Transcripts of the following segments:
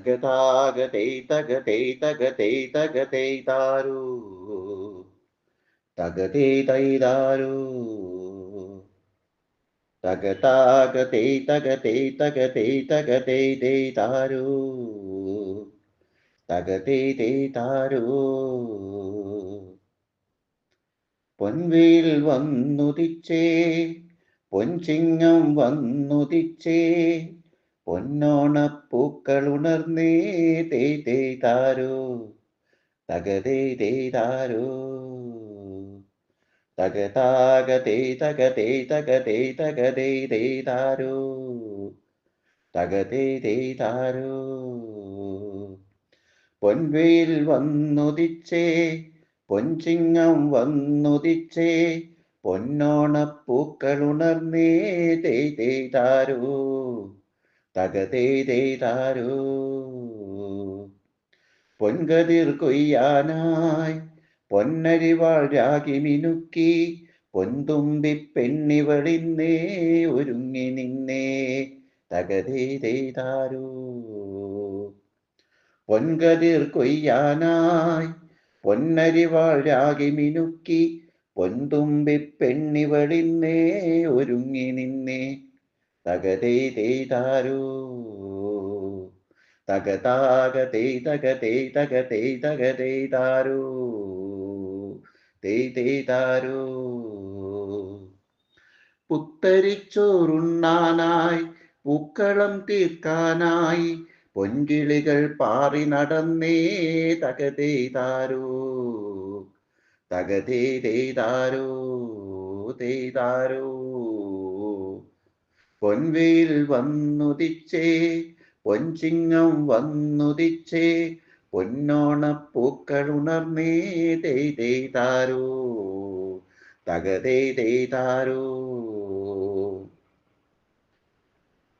തകതാകതേ തകതേ തകതേ തകതേ പൊൻവീൽ വന്നുതിച്ചേ പൊൻചിങ്ങം തകതാകതേ തകതേ ഉണർന്നേ തകതേ തേ താരൂ. തകതേ തേ താരൂ. പൊൻവേൽ വന്നുദിച്ചേ പൊൻചിങ്ങം വന്നുദിച്ചേ പൊന്നോണപ്പൂക്കളുണർന്നേ തേ തേ താരോ തകതേ തേ താരോ. തകതാകതേ തകതേ തകതേ തകതേ തേ താരോ. തകതേ തേ പൊൻവേൽ വന്നുദിച്ചേ പൊൻചിങ്ങം വന്നുദിച്ചേ പൊന്നോണപ്പൂക്കളുണർന്നേ തേ തേ താരോ. തകതേ തേ താരോ പൊൻകതിർ കൊയ്യാനായി പൊന്നരിവാൾ രാഗി മിനുക്കി പൊന്തുമ്പി പെണ്ണിവളിന്നേ ഒരുങ്ങി നിന്നേ തകതേ തേ താരോ പൊൻകതിർ കൊയ്യാനായി പൊന്നരിവാൾ രാഗി മിനുക്കി പൊന്തുമ്പി പെണ്ണിവളിന്നേ ഒരുങ്ങി നിന്നേ തകതേ തേ താരൂ തകതാകതേ തകതേ തകതേ തകതേ താരൂ തേ തേ താരൂ പുത്തരിച്ചോറുണ്ണാനായി പൂക്കളം തീർക്കാനായി പൊൻകിളികൾ പാറി നടന്നേ തകതേ താരൂ തകതേ തേ താരൂ തേ താരോ പൊൻവേൽ വന്നുദിച്ചേ പൊൻചിങ്ങം വന്നുദിച്ചേ പൊന്നോണപ്പൂക്കളുണർന്നേ തേ തേ താരോ തകതേ ദൈതാരോ താരോ.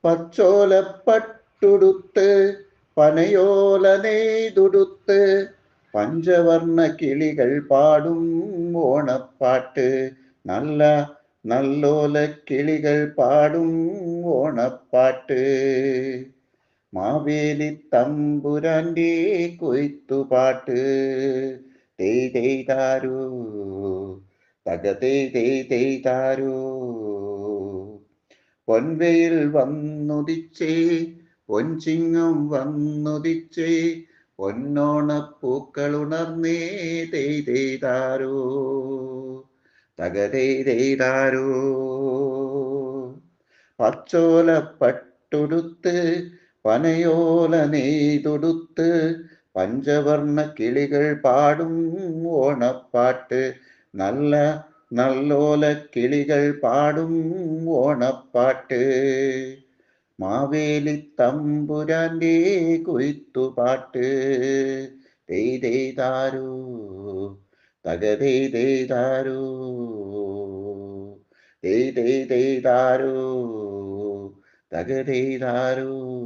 പച്ചോലപ്പട്ടുടുത്ത് പനയോല നെയ്തുടുത്ത് പഞ്ചവർണ കിളികൾ പാടും ഓണപ്പാട്ട് നല്ല നല്ലോല കിളികൾ പാടും ഓണപ്പാട്ട്. മാവേലി തമ്പുരാന്റെ കൊയ്ത്തുപാട്ട്. തേയ് തേയ് തക തേയ് തേയ് പൊൻവയിൽ പൊൻവെയിൽ വന്നുദിച്ചേ പൊൻചിങ്ങം വന്നുദിച്ചേ പൊന്നോണപ്പൂക്കളുണർന്നേ തേയ് തേയ് പച്ചോല പട്ടുടുത്ത് പനയോല നെയ്തൊടുത്ത് പഞ്ചവർണ കിളികൾ പാടും ഓണപ്പാട്ട്. നല്ല നല്ലോല കിളികൾ പാടും ഓണപ്പാട്ട്. മാവേലി തമ്പുരാന്റെ കൊയ്ത്തുപാട്ട്. തേയ് തേയ് താരൂ തകതേ തേയ് താരൂ. തേയ് തേയ് തേയ് തകതേ താരൂ.